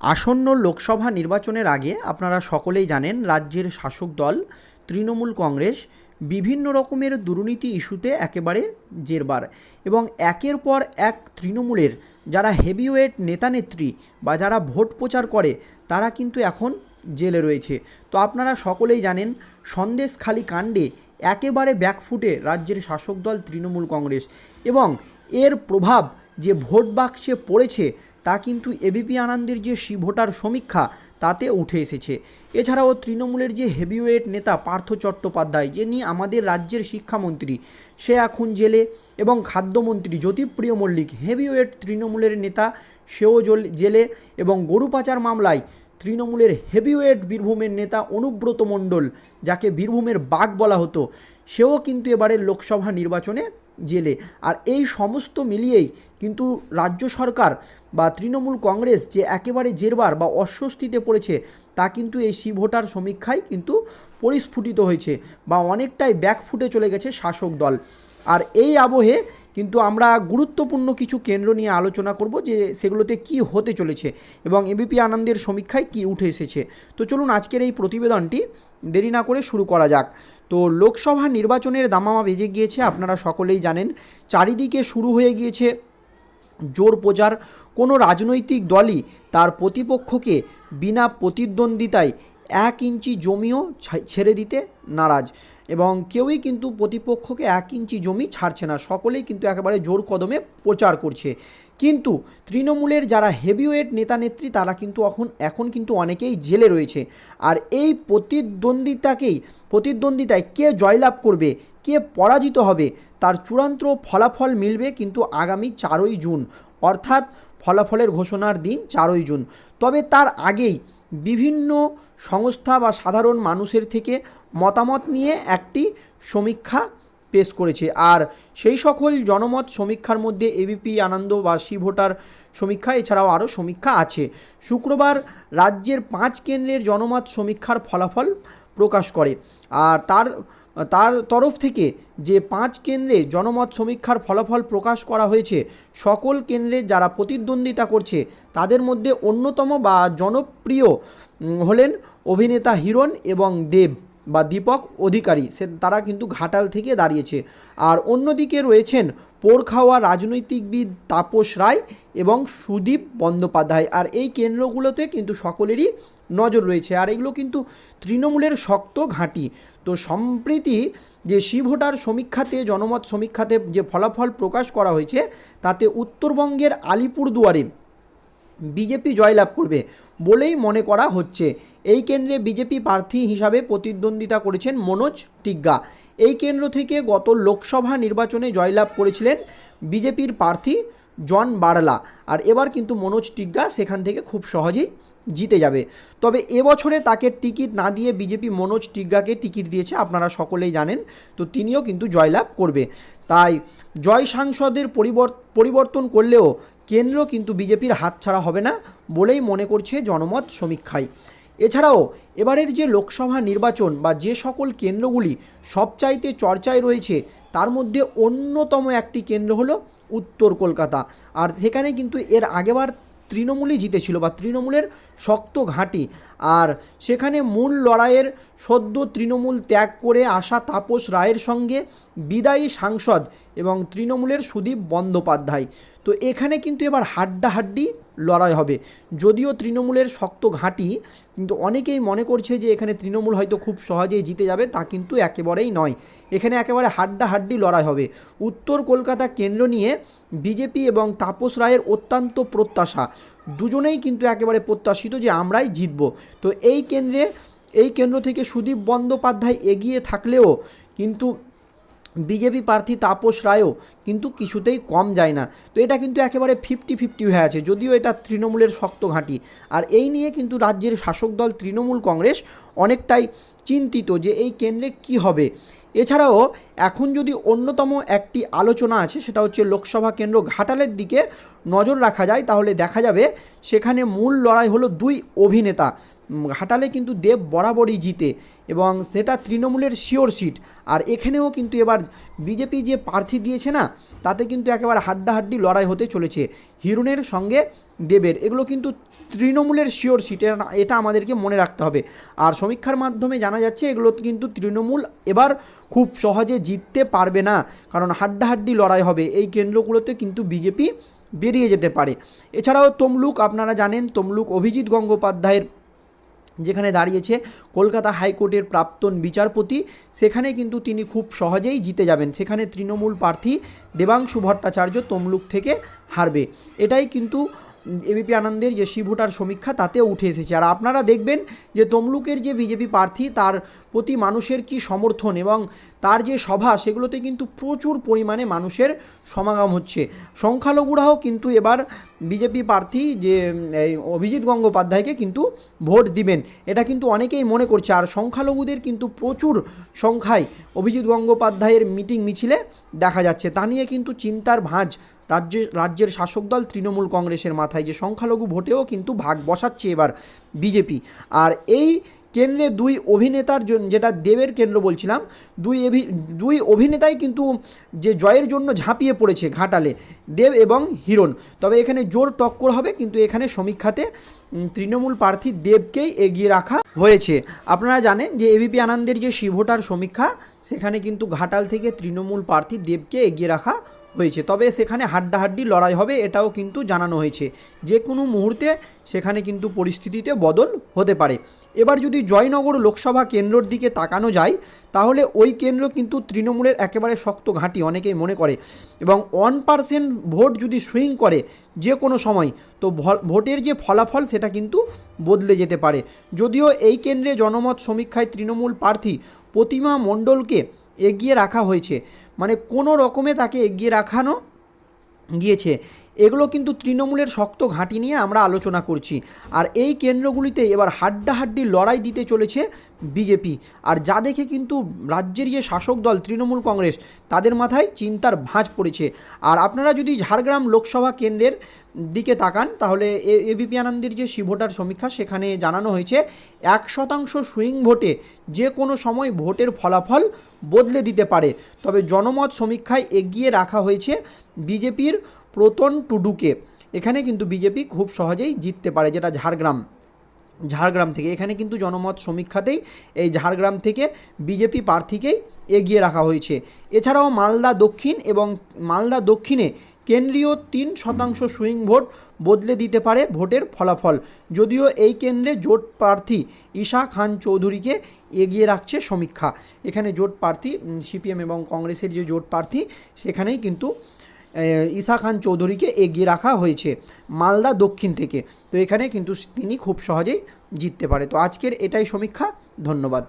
আসন্ন লোকসভা নির্বাচনের আগে আপনারা সকলেই জানেন রাজ্যের শাসক দল, তৃণমূল কংগ্রেস বিভিন্ন রকমের দুর্নীতি ইস্যুতে একেবারে জেরবার এবং একের পর এক তৃণমূলের যারা হেভিওয়েট নেতানেত্রী বা যারা ভোট প্রচার করে, তারা কিন্তু এখন জেলে রয়েছে। তো আপনারা সকলেই জানেন সন্দেশখালী কাণ্ডে একেবারে ব্যাকফুটে রাজ্যের শাসক দল, তৃণমূল কংগ্রেস এবং এর প্রভাব যে ভোট বাক্সে পড়েছে, তা কিন্তু এবিপি আনন্দের যে ভোটার সমীক্ষা, তাতে উঠে এসেছে। এছাড়াও তৃণমূলের যে হেভিওয়েট নেতা পার্থ চট্টোপাধ্যায়, যিনি আমাদের রাজ্যের শিক্ষামন্ত্রী, সে এখন জেলে। এবং খাদ্যমন্ত্রী জ্যোতিপ্রিয় মল্লিক, হেভিওয়েট তৃণমূলের নেতা, সেও জল- জেলে। এবং গরু পাচার মামলায় তৃণমূলের হেভিওয়েট বীরভূমের নেতা অনুব্রত মণ্ডল, যাকে বীরভূমের বাঘ বলা হতো, সেও কিন্তু এবারের লোকসভা নির্বাচনে জেলে। আর এই সমস্ত মিলিয়েই কিন্তু রাজ্য সরকার বা তৃণমূল কংগ্রেস যে একেবারে জেরবার বা অস্বস্তিতে পড়েছে, তা কিন্তু এই সি ভোটার সমীক্ষায় কিন্তু পরিস্ফুটিত হয়েছে বা অনেকটাই ব্যাকফুটে চলে গেছে শাসক দল। আর এই আবহে কিন্তু আমরা গুরুত্বপূর্ণ কিছু কেন্দ্র নিয়ে আলোচনা করব যে সেগুলোতে কি হতে চলেছে এবং এবিপি আনন্দের সমীক্ষায় কি উঠে এসেছে। তো চলুন আজকের এই প্রতিবেদনটি দেরি না করে শুরু করা যাক। তো লোকসভা নির্বাচনের দামামা বেজে গিয়েছে, আপনারা সকলেই জানেন। চারিদিকে শুরু হয়ে গিয়েছে জোর প্রচার। কোনো রাজনৈতিক দলই তার প্রতিপক্ষকে বিনা প্রতিদ্বন্দ্বিতায় এক ইঞ্চি জমিও ছেড়ে দিতে নারাজ। এবং কেউই কিন্তু প্রতিপক্ষকে এক ইঞ্চি জমি ছাড়ছে না, সকলেই কিন্তু একেবারে জোর কদমে প্রচার করছে। কিন্তু তৃণমূলের যারা হেভিওয়েট নেতা নেত্রী, তারা কিন্তু এখন এখন কিন্তু অনেকেই জেলে রয়েছে। আর এই প্রতিদ্বন্দ্বিতাকেই, প্রতিদ্বন্দ্বিতায় কে জয়লাভ করবে, কে পরাজিত হবে, তার চূড়ান্ত ফলাফল মিলবে কিন্তু আগামী চারই জুন। অর্থাৎ ফলাফলের ঘোষণার দিন চারই জুন। তবে তার আগেই বিভিন্ন সংস্থা বা সাধারণ মানুষের থেকে মতামত নিয়ে একটি সমীক্ষা পেশ করেছে। আর সেই সকল জনমত সমীক্ষার মধ্যে এবিপি আনন্দ বা সি ভোটার সমীক্ষা, এছাড়াও আরও সমীক্ষা আছে। শুক্রবার রাজ্যের পাঁচ কেন্দ্রের জনমত সমীক্ষার ফলাফল প্রকাশ করে। আর তার তার তরফ থেকে যে পাঁচ কেন্দ্রে জনমত সমীক্ষার ফলাফল প্রকাশ করা হয়েছে, সকল কেন্দ্রে যারা প্রতিদ্বন্দ্বিতা করছে, তাদের মধ্যে অন্যতম বা জনপ্রিয় হলেন অভিনেতা হিরণ এবং দেব। বা দীপক অধিকারী, সে তারা কিন্তু ঘাটাল থেকে দাঁড়িয়েছে। আর অন্যদিকে রয়েছেন পোরখাওয়া রাজনৈতিকবিদ তাপস রায় এবং সুদীপ বন্দ্যোপাধ্যায়। আর এই কেন্দ্রগুলোতে কিন্তু সকলেরই নজর রয়েছে। আর এগুলো কিন্তু তৃণমূলের শক্ত ঘাঁটি। তো সম্প্রীতি যে সি ভোটার সমীক্ষাতে, জনমত সমীক্ষাতে যে ফলাফল প্রকাশ করা হয়েছে, তাতে উত্তরবঙ্গের আলিপুরদুয়ারে বিজেপি জয়লাভ করবে বলেই মনে করা হচ্ছে। এই কেন্দ্রে বিজেপি প্রার্থী হিসাবে প্রতিদ্বন্দ্বিতা করেছেন মনোজ টিগ্গা। এই কেন্দ্র থেকে গত লোকসভা নির্বাচনে জয়লাভ করেছিলেন বিজেপির প্রার্থী জন বারলা। আর এবার কিন্তু মনোজ টিগ্গা সেখান থেকে খুব সহজেই জিতে যাবে। তবে এবছরে তাকে টিকিট না দিয়ে বিজেপি মনোজ টিগ্গাকে টিকিট দিয়েছে, আপনারা সকলেই জানেন। তো তিনিও কিন্তু জয়লাভ করবে। তাই জয় সাংসদের পরিবর্তন করলেও কেন্দ্র কিন্তু বিজেপির হাতছাড়া হবে না বলেই মনে করছে জনমত সমীক্ষায় এছাড়াও এবারের যে লোকসভা নির্বাচন বা যে সকল কেন্দ্রগুলি সবচাইতে চর্চায় রয়েছে, তার মধ্যে অন্যতম একটি কেন্দ্র হলো উত্তর কলকাতা। আর সেখানে কিন্তু এর আগেবার তৃণমূলই জিতেছিল বা তৃণমূলের শক্ত ঘাঁটি। আর সেখানে মূল লড়াইয়ের সদ্য তৃণমূল ত্যাগ করে আসা তাপস রায়ের সঙ্গে বিদায়ী সাংসদ এবং তৃণমূলের সুদীপ বন্দ্যোপাধ্যায়। তো এখানে কিন্তু এবার হাড্ডাহাড্ডি লড়াই হবে। যদিও তৃণমূলের শক্ত ঘাঁটি, কিন্তু অনেকেই মনে করছে যে এখানে তৃণমূল হয়তো খুব সহজেই জিতে যাবে, তা কিন্তু একেবারেই নয়। এখানে একেবারে হাড্ডাহাড্ডি লড়াই হবে। উত্তর কলকাতা কেন্দ্র নিয়ে বিজেপি এবং তাপস রায়ের অত্যন্ত প্রত্যাশা। দুজনেই কিন্তু একেবারে প্রত্যাশিত যে আমরাই জিতব। তো এই কেন্দ্রে, এই কেন্দ্র থেকে সুদীপ বন্দ্যোপাধ্যায় এগিয়ে থাকলেও কিন্তু বিজেপি প্রার্থী তাপস রায়ও কিন্তু কিছুতেই কম যায় না। তো এটা কিন্তু একেবারে ফিফটি ফিফটি হয়ে আছে, যদিও এটা তৃণমূলের শক্ত ঘাঁটি। আর এই নিয়ে কিন্তু রাজ্যের শাসক দল তৃণমূল কংগ্রেস অনেকটাই চিন্তিত যে এই কেন্দ্রে কি হবে। এছাড়াও এখন যদি অন্যতম একটি আলোচনা আছে, সেটা হচ্ছে লোকসভা কেন্দ্র ঘাটালের দিকে নজর রাখা যায়, তাহলে দেখা যাবে সেখানে মূল লড়াই হলো দুই অভিনেতা। ঘাটালে কিন্তু দেব বরাবরই জিতে এবং সেটা তৃণমূলের শিওর সিট। আর এখানেও কিন্তু এবার বিজেপি যে প্রার্থী দিয়েছে না, তাতে কিন্তু একেবারে হাড্ডাহাড্ডি লড়াই হতে চলেছে হিরণের সঙ্গে দেবের। এগুলো কিন্তু তৃণমূলের শিওর সিট এটা- আমাদেরকে মনে রাখতে হবে। আর সমীক্ষার মাধ্যমে জানা যাচ্ছে, এগুলো কিন্তু তৃণমূল এবার খুব সহজে জিততে পারবে না, কারণ হাড্ডাহাড্ডি লড়াই হবে। এই কেন্দ্রগুলোতে কিন্তু বিজেপি বেরিয়ে যেতে পারে। এছাড়াও তমলুক, আপনারা জানেন, তমলুক অভিজিৎ গঙ্গোপাধ্যায়ের যেখানে দাঁড়িয়েছে কলকাতা হাইকোর্টের প্রাক্তন বিচারপতি, সেখানে কিন্তু তিনি খুব সহজেই জিতে যাবেন। সেখানে তৃণমূল প্রার্থী দেবাংশু ভট্টাচার্য তমলুক থেকে হারবে। এটাই কিন্তু এবিপি আনন্দের যে শিভোটার সমীক্ষা, তাতেও উঠে এসেছে। আর আপনারা দেখবেন যে তমলুকের যে বিজেপি প্রার্থী, তার প্রতি মানুষের কি সমর্থন এবং তার যে সভা, সেগুলোতে কিন্তু প্রচুর পরিমাণে মানুষের সমাগম হচ্ছে। সংখ্যালঘুরাও কিন্তু এবার বিজেপি প্রার্থী যে অভিজিৎ গঙ্গোপাধ্যায়কে কিন্তু ভোট দিবেন। এটা কিন্তু অনেকেই মনে করছে। আর সংখ্যালঘুদের কিন্তু প্রচুর সংখ্যায় অভিজিৎ গঙ্গোপাধ্যায়ের মিটিং মিছিলে দেখা যাচ্ছে। তা নিয়ে কিন্তু চিন্তার ভাঁজ রাজ্যের রাজ্যের শাসক দল তৃণমূল কংগ্রেসের মাথায় যে সংখ্যালঘু ভোটেও কিন্তু ভাগ বসাচ্ছে এবার বিজেপি। আর এই কেন্দ্রে দুই অভিনেতার যেটা দেবের কেন্দ্র বলছিলাম, দুই দুই অভিনেতাই কিন্তু যে জয়ের জন্য ঝাঁপিয়ে পড়েছে ঘাটালে, দেব এবং হিরণ। তবে এখানে জোর টক্কর হবে, কিন্তু এখানে সমীক্ষাতে তৃণমূল প্রার্থী দেবকেই এগিয়ে রাখা হয়েছে। আপনারা জানেন যে এবিপি আনন্দের যে শিভোটার সমীক্ষা, সেখানে কিন্তু ঘাটাল থেকে তৃণমূল প্রার্থী দেবকে এগিয়ে রাখা হয়েছে। তবে সেখানে হাড্ডাহাড্ডি লড়াই হবে, এটাও কিন্তু জানানো হয়েছে। যে কোনো মুহূর্তে সেখানে কিন্তু পরিস্থিতিতে বদল হতে পারে। এবার যদি জয়নগর লোকসভা কেন্দ্রর দিকে তাকানো যায়, তাহলে ওই কেন্দ্র কিন্তু তৃণমূলের একেবারে শক্ত ঘাঁটি, অনেকেই মনে করে। এবং ওয়ান পার্সেন্ট ভোট যদি সুইং করে যে কোনো সময়, তো ভোটের যে ফলাফল সেটা কিন্তু বদলে যেতে পারে। যদিও এই কেন্দ্রে জনমত সমীক্ষায় তৃণমূল প্রার্থী প্রতিমা মণ্ডলকে এগিয়ে রাখা হয়েছে। মানে কোনো রকমে তাকে এগিয়ে রাখানো গিয়েছে। এগুলো কিন্তু তৃণমূলের শক্ত ঘাঁটি নিয়ে আমরা আলোচনা করছি। আর এই কেন্দ্রগুলিতে এবার হাড্ডাহাড্ডি লড়াই দিতে চলেছে বিজেপি। আর যা দেখে কিন্তু রাজ্যের যে শাসক দল তৃণমূল কংগ্রেস, তাদের মাথায় চিন্তার ভাঁজ পড়েছে। আর আপনারা যদি ঝাড়গ্রাম লোকসভা কেন্দ্রের দিকে তাকান, তাহলে এ- এবিপি আনন্দের যে শিভোটার সমীক্ষা, সেখানে জানানো হয়েছে, এক শতাংশ সুইং ভোটে যে কোনো সময় ভোটের ফলাফল বদলে দিতে পারে। তবে জনমত সমীক্ষায় এগিয়ে রাখা হয়েছে বিজেপির প্রতন টুডুকে। এখানে কিন্তু বিজেপি খুব সহজেই জিততে পারে, যেটা ঝাড়গ্রাম। ঝাড়গ্রাম থেকে। এখানে কিন্তু জনমত সমীক্ষাতেই এই ঝাড়গ্রাম থেকে বিজেপি প্রার্থীকেই এগিয়ে রাখা হয়েছে। এছাড়াও মালদা দক্ষিণ এবং মালদা দক্ষিণে কেন্দ্রীয় তিন শতাংশ সুইং ভোট বদলে দিতে পারে ভোটের ফলাফল। যদিও এই কেন্দ্রে জোট প্রার্থী ঈশা খান চৌধুরীকে এগিয়ে রাখছে সমীক্ষা। এখানে জোট প্রার্থী সিপিএম এবং কংগ্রেসের যে জোট প্রার্থী, সেখানেই কিন্তু ঈশা খান চৌধুরীকে এগিয়ে রাখা হয়েছে মালদা দক্ষিণ থেকে। তো এখানে কিন্তু তিনি খুব সহজেই জিততে পারে। তো আজকের এটাই সমীক্ষা। ধন্যবাদ।